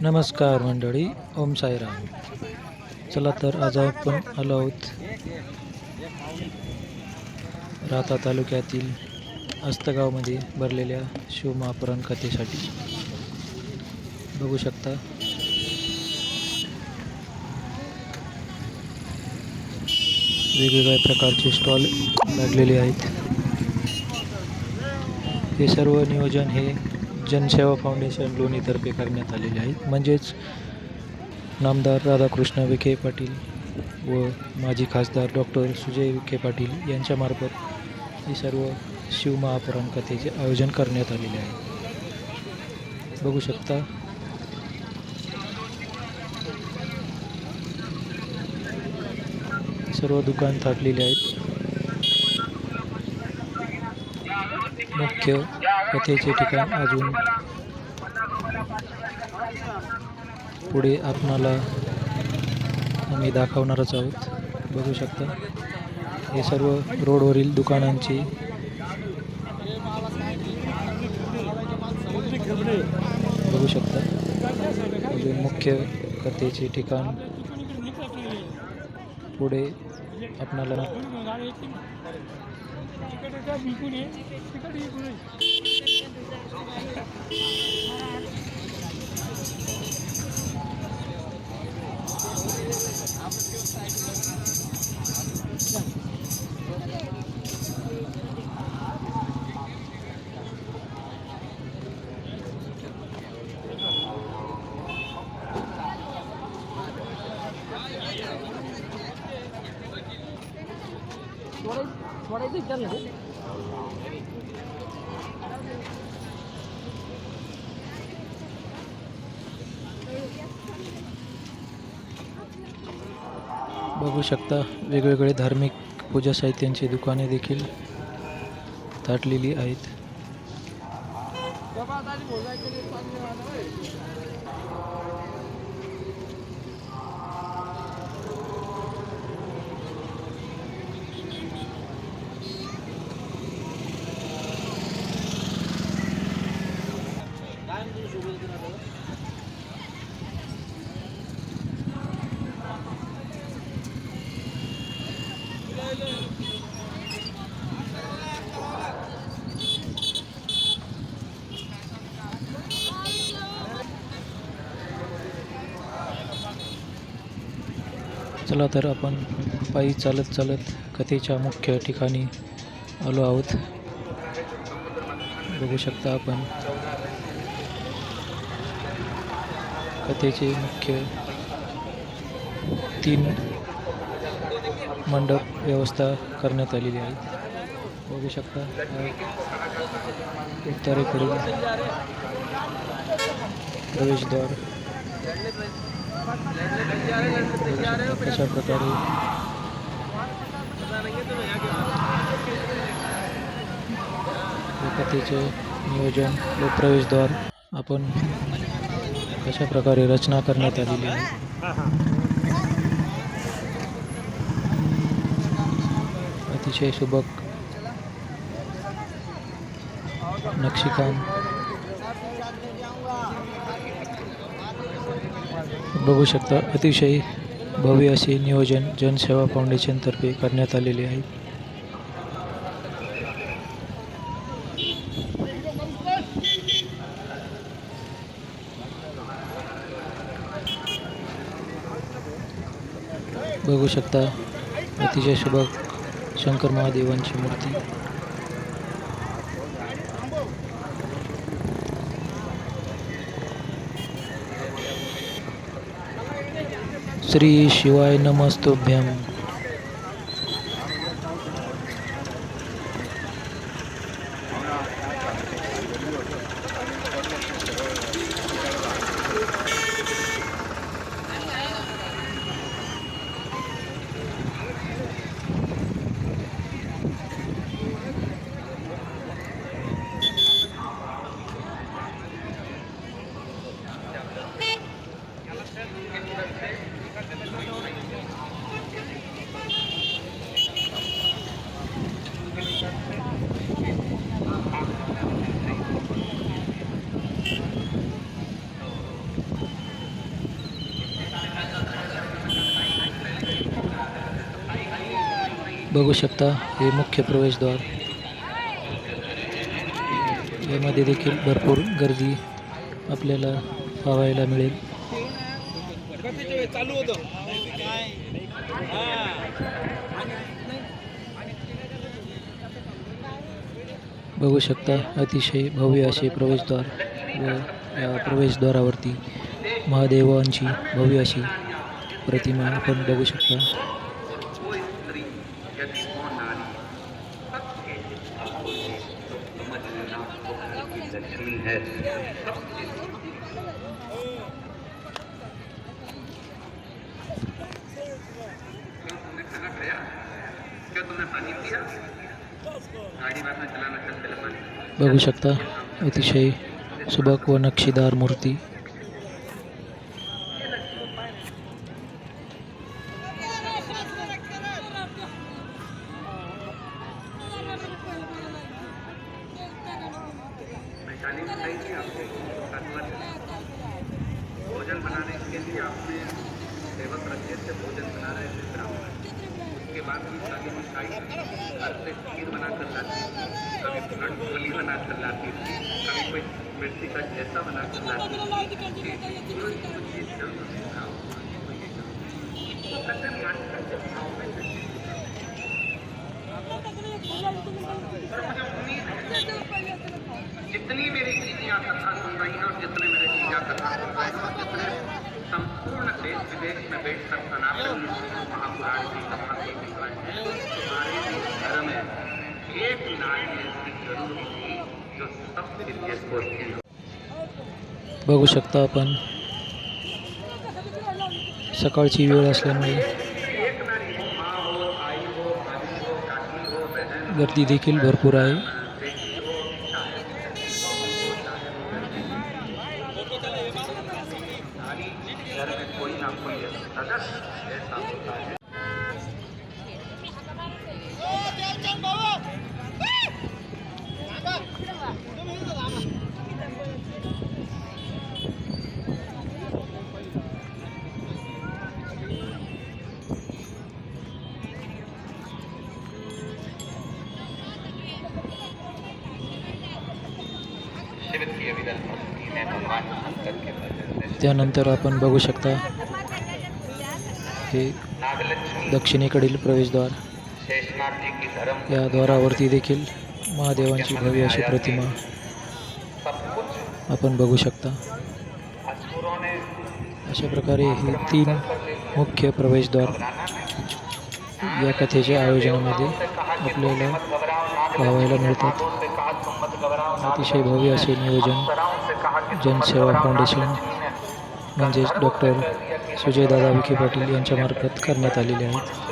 नमस्कार मंडळी ओम साईराम. चला तर आज आपण आलो आहोत राहता तालुक्यातील अस्तगावमध्ये भरलेल्या शिवमहापुराण कथेसाठी. बघू शकता. वेगवेगळ्या प्रकारचे स्टॉल लागलेले आहेत. हे सर्व नियोजन हे जनसेवा फाउंडेशन लोणीतर्फे करण्यात आलेले आहेत. म्हणजेच नामदार राधाकृष्ण विखे पाटील व माजी खासदार डॉक्टर सुजय विखे पाटील यांच्यामार्फत ही सर्व शिवमहापुराण कथेचे आयोजन करण्यात आलेले आहे. बघू शकता. सर्व दुकान थाटलेले आहेत. मुख्य कथेचे ठिकाण अजून पुढे आपणाला आम्ही दाखवणारच आहोत. बघू शकता. हे सर्व रोडवरील दुकानांची बघू शकता. अजून मुख्य कथेचे ठिकाण पुढे आपणाला शकता. वेगवेगळे धार्मिक पूजा साहित्यांची दुकाने देखील थाटलेली आहेत. चला तर आपण पायी चालत चालत कथेच्या मुख्य ठिकाणी आलो आहोत. बघू शकता आपण कथेचे मुख्य तीन मंडप व्यवस्था करण्यात आलेली आहे. बघू शकता उत्तरेकडील प्रवेशद्वार. कशा प्रकारे कथेचे नियोजन व प्रवेशद्वार आपण कशा प्रकारे रचना करण्यात आलेली आहे. अतिशय सुबक नक्षीकाम बघू शकता. अतिशय भव्य असे जनसेवा फाउंडेशनतर्फे करण्यात आलेले आहे. शकता. अतिशय सुबक शंकर महादेवांची मूर्ती. श्री शिवाय नमस्तुभ्यम। बघू शकता हे मुख्य प्रवेशद्वार. यामध्ये देखील भरपूर गर्दी आपल्याला पाहायला मिळेल. बघू शकता अतिशय भव्य असे प्रवेशद्वार व या प्रवेशद्वारावरती महादेवांची भव्य अशी प्रतिमा आपण बघू शकता. बघू शकता अतिशय सुबक व नक्षीदार मूर्ती. बघू शकता आपण. सकाळची वेळ असल्यामुळे. एक गर्दी देखील भरपूर आहे. त्यानंतर आपण बघू शकता हे दक्षिणेकडील प्रवेशद्वार या द्वारावरती देखील महादेवांची भव्य अशी प्रतिमा आपण बघू शकता. अशा प्रकारे हे तीन मुख्य प्रवेशद्वार या कथेच्या आयोजनामध्ये आपल्याला पाहायला मिळतात. अतिशय भव्य असे नियोजन जनसेवा फाउंडेशन म्हणजेच डॉक्टर सुजयदादा विखे पाटील यांच्यामार्फत करण्यात आलेले आहेत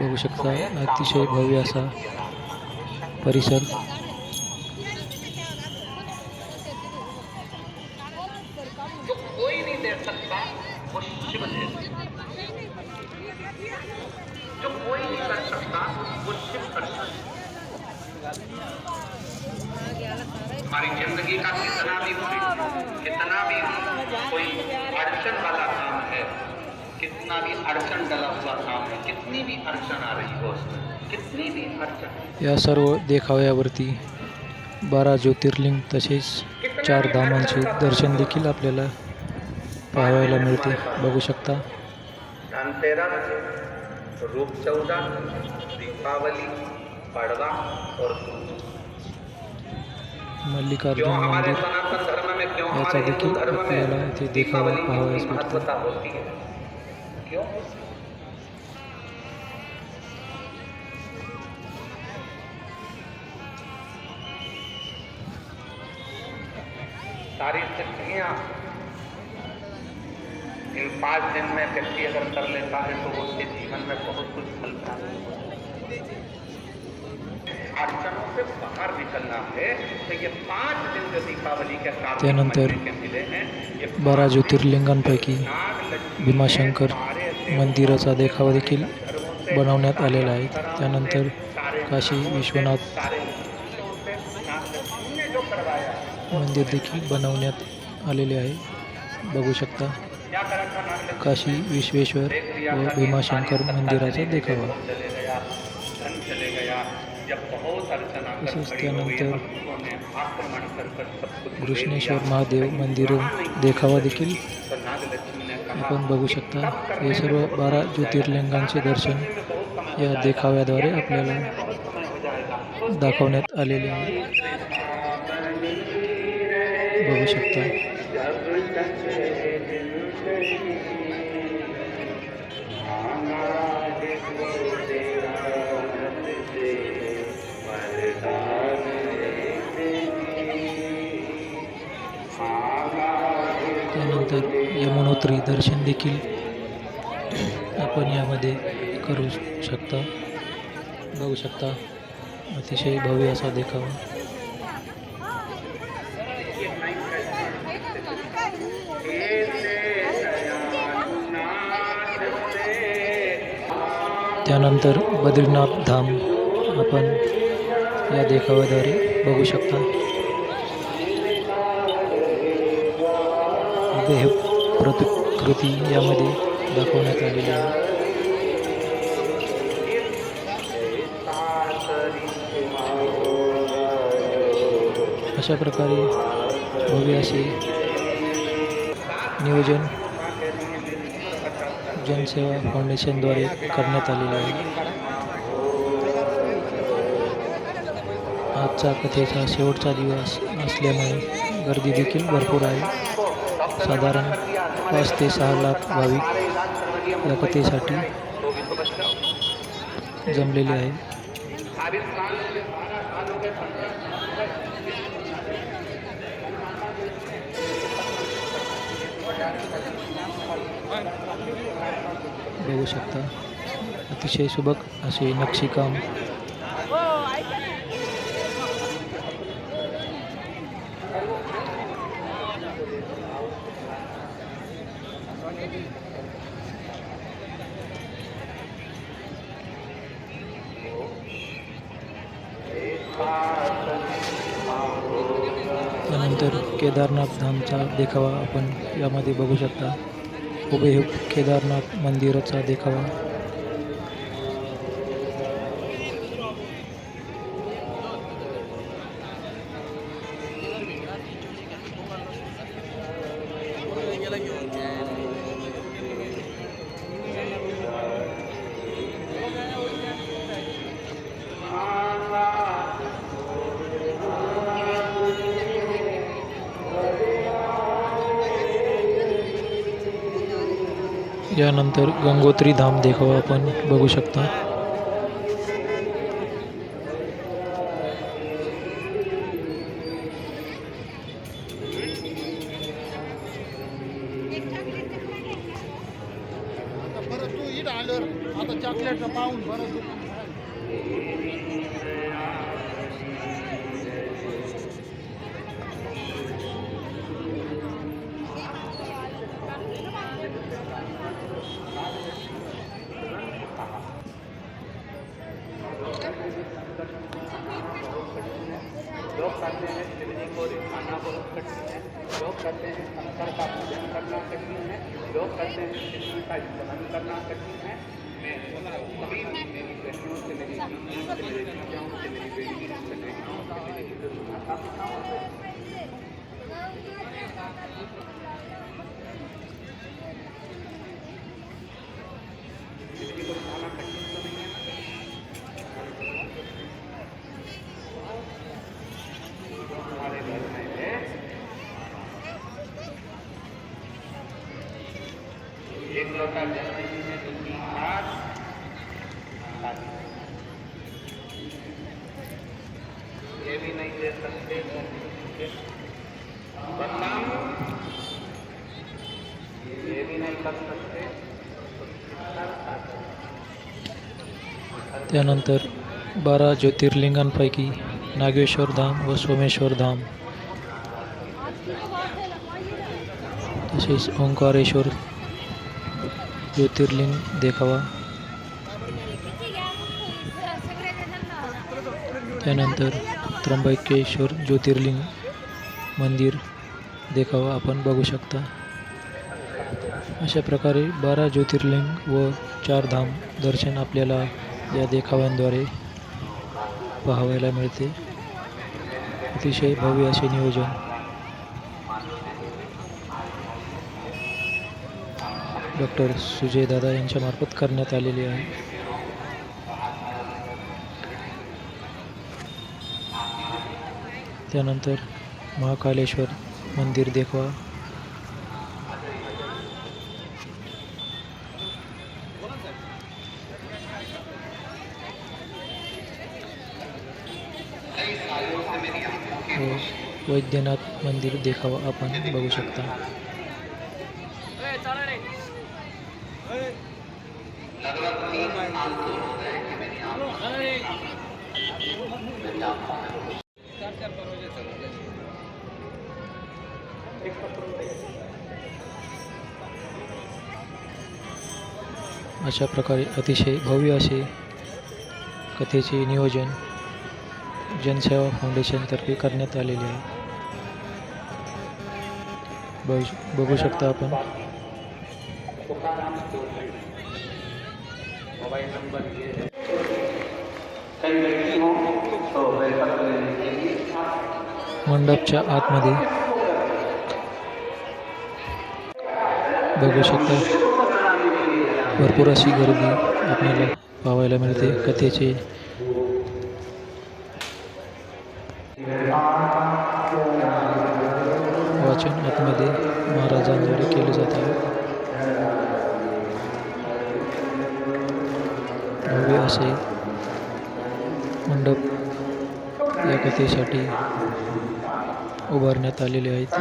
बघू शकता अतिशय भव्य असा परिसर अड़चन वाला काम है। कितना भी अड़चन डला हुआ काम है कितनी भी अड़चन आ रही हो उसमें कितनी भी अड़चन। या सर्व देखाव्यावरती बारा ज्योतिर्लिंग तसेच चार धामांचे दर्शन देखील आपल्याला पाहायला मिळते. बघू शकता. धनतेरस रूप चौदह दीपावली पड़वा और मल्लिकार्जुन मंदिर. अच्छा देखिए तो देखा हुआ क्यों? सारी इन पाँच दिन में व्यक्ति अगर कर लेता है तो उसके जीवन में बहुत कुछ फल प्राप्त होता है। अड़चनों से बाहर निकलना है तो ये पांच दिन जो दीपावली के त्यानंतर बारा ज्योतिर्लिंगांपैकी भीमाशंकर मंदिराचा देखावा देखील बनवण्यात आलेला आहे. त्यानंतर काशी विश्वनाथ मंदिर देखील बनवण्यात आलेले आहे. बघू शकता काशी विश्वेश्वर व भीमाशंकर मंदिराचा देखावा. खड़ी हो त्यानंतर घृष्णेश्वर। महादेव मंदिर देखावा देखील आपण बघू शकता हे सर्व बारा ज्योतिर्लिंगांचे दर्शन या देखाव्याद्वारे आपल्याला दाखवण्यात आलेले आहे. बघू शकता. रात्री दर्शन देखील आपण यामध्ये करू शकता बघू शकता. अतिशय भव्य असा देखावा. त्यानंतर बद्रीनाथ धाम आपण या देखाव्याद्वारे बघू शकता. प्रतिकृती यामध्ये दाखवण्यात आलेली आहे. अशा प्रकारे भव्य असे नियोजन जनसेवा फाउंडेशनद्वारे करण्यात आलेले आहे. आजचा कथेचा शेवटचा दिवस असल्यामुळे गर्दी देखील भरपूर आहे. साधारण पाच ते सहा लाख भाविक या कथेसाठी जमलेले आहे बघू शकता. अतिशय सुबक असे नक्षीकाम त्यानंतर केदारनाथ धामचा देखावा आपण यामध्ये बघू शकता. हुबेहूब केदारनाथ मंदिराचा देखावा. यानंतर गंगोत्री धाम देखो अपन बगू शकता. चॉकलेट बरं Thank you. त्यानंतर बारा ज्योतिर्लिंगांपैकी नागेश्वर धाम व सोमेश्वर धाम तसेच ओंकारेश्वर ज्योतिर्लिंग देखावा. त्यानंतर त्र्यंबकेश्वर ज्योतिर्लिंग मंदिर देखावा आपण बघू शकता. अशा प्रकारे बारा ज्योतिर्लिंग व चार धाम दर्शन आपल्याला या देखाव्यांद्वारे पाहावयाला मिळते. अतिशय भव्य असे नियोजन. डॉक्टर सुजय दादा यांच्यामार्फत करण्यात आलेले आहे. त्यानंतर महाकालेश्वर मंदिर देखवा व वैद्यनाथ मंदिर देखावा आपण बघू शकता. अशा प्रकारे अतिशय भव्य असे कथेचे नियोजन जनसेवा फाउंडेशनतर्फे करण्यात आलेले आहे. बघू बघू शकता आपण. कई व्यक्ति तो लेने के लिए मंडपच्या आतमध्ये. बघू शकता. भरपूर अशी गर्दी आपल्याला पाहायला मिळते कथेचे. असे मंडप या कथेसाठी उभारण्यात आलेले आहेत.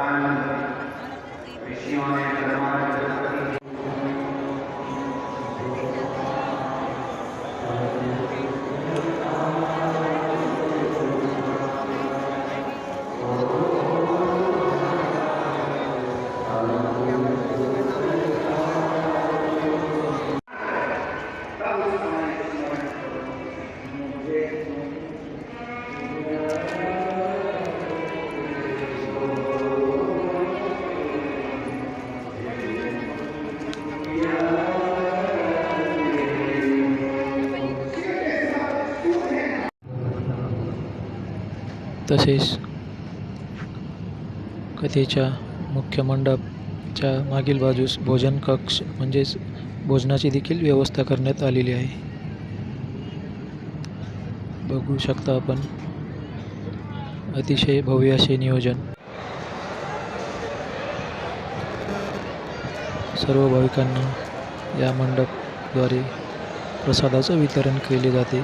Amen. तसेच कथेच्या मुख्य मंडपच्या मागील बाजूस भोजन कक्ष म्हणजेच भोजनाची देखील व्यवस्था करण्यात आलेली आहे. बघू शकता आपण. अतिशय भव्य असे नियोजन. सर्व भाविकांना या मंडपद्वारे प्रसादाचं वितरण केले जाते.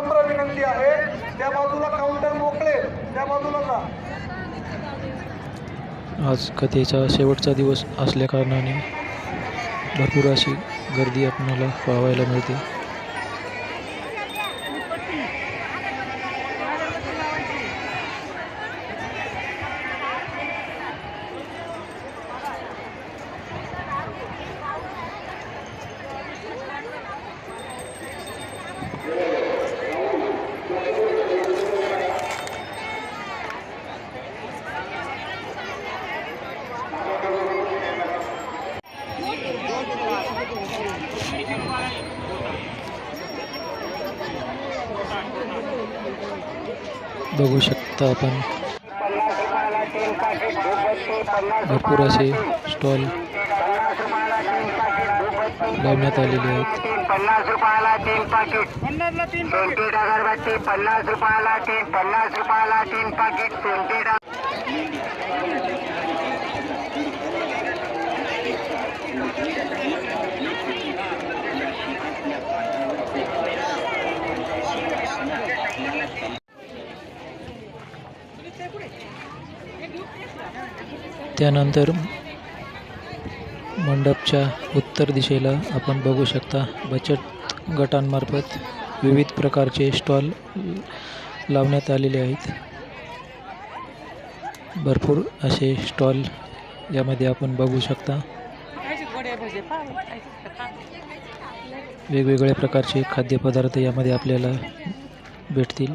नम्र विनंती आहे. त्या बाजूला काउंटर मोकळे. त्या बाजूला जा. आज कथेचा शेवटचा दिवस असल्याकारणाने भरपूर अशी गर्दी आपणाला पाहायला मिळते. बघू शकता आपण. भरपूर असे स्टॉल लावण्यात आलेले आहेत. पन्नास रुपयाला तीन पाकिट सेंटेड अगरबत्ती पन्नास रुपयाला तीन पन्नास रुपयाला तीन पाकिट सेंटेड त्यानंतर मंडपच्या उत्तर दिशेला आपण बघू शकता बचत गटांमार्फत विविध प्रकारचे स्टॉल लावण्यात आलेले आहेत. भरपूर असे स्टॉल यामध्ये आपण बघू शकता. वेगवेगळ्या प्रकारचे खाद्यपदार्थ यामध्ये आपल्याला भेटतील.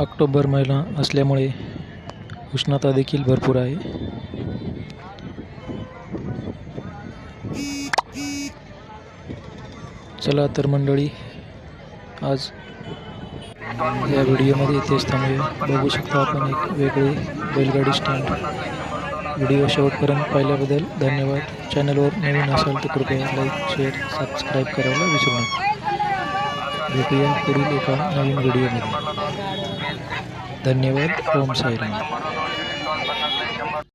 ऑक्टोबर महिना असल्यामुळे उष्णता देखील भरपूर आहे. चला तर मंडळी आज या व्हिडिओमध्ये इथेच थांबूया. बघू शकता आपण एक वेगळी बैलगाडी स्टँड व्हिडिओ शेवटपर्यंत पाहिल्याबद्दल धन्यवाद. चॅनलवर नवीन असाल तर कृपया लाईक शेअर सबस्क्राईब करायला विसरू नका. भेटूया पुढील एका नवीन व्हिडिओमध्ये. धन्यवाद. ओम साईराम.